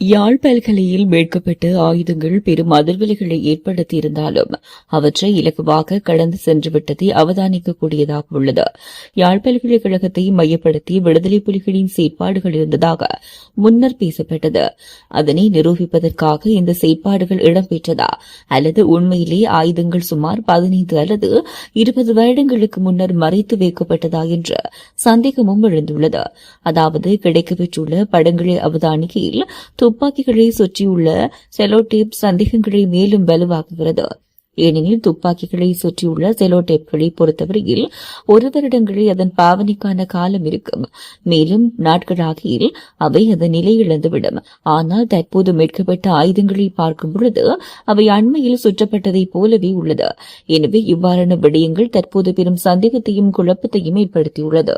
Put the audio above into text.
யாழ் பல்கலையில் மீட்கப்பட்ட ஆயுதங்கள் பெரும் அதிர்வலைகளை ஏற்படுத்தியிருந்தாலும் அவற்றை இலகுவாக கடந்து சென்றுவிட்டதை அவதானிக்கக்கூடியதாக உள்ளது. யாழ் பல்கலைக்கழகத்தை மையப்படுத்தி விடுதலை புலிகளின் செயற்பாடுகள் இருந்ததாக முன்னர் பேசப்பட்டது. அதனை நிரூபிப்பதற்காக இந்த செயற்பாடுகள் இடம்பெற்றதா அல்லது உண்மையிலே ஆயுதங்கள் சுமார் பதினைந்து அல்லது இருபது வருடங்களுக்கு முன்னர் மறைத்து வைக்கப்பட்டதா என்ற சந்தேகமும் எழுந்துள்ளது. அதாவது கிடைக்கப்பெற்றுள்ள படங்களை அவதானிக்கையில் துப்பாக்கிகளை சுற்றியுள்ள செலோடேப் சந்தேகங்களை மேலும் வலுவாக்குகிறது. ஏனெனில் துப்பாக்கிகளை சுற்றியுள்ள செலோடேப்களை பொறுத்தவரையில் ஒரு வருடங்களில் அதன் பாவனைக்கான காலம் இருக்கும். மேலும் நாட்களாகியில் அவை அதன் நிலை இழந்துவிடும். ஆனால் தற்போது மீட்கப்பட்ட ஆயுதங்களை பார்க்கும் பொழுது அவை அண்மையில் சுற்றப்பட்டதைப் போலவே உள்ளது. எனவே இவ்வாறான விடயங்கள் தற்போது பெரும் சந்தேகத்தையும் குழப்பத்தையும் ஏற்படுத்தியுள்ளது.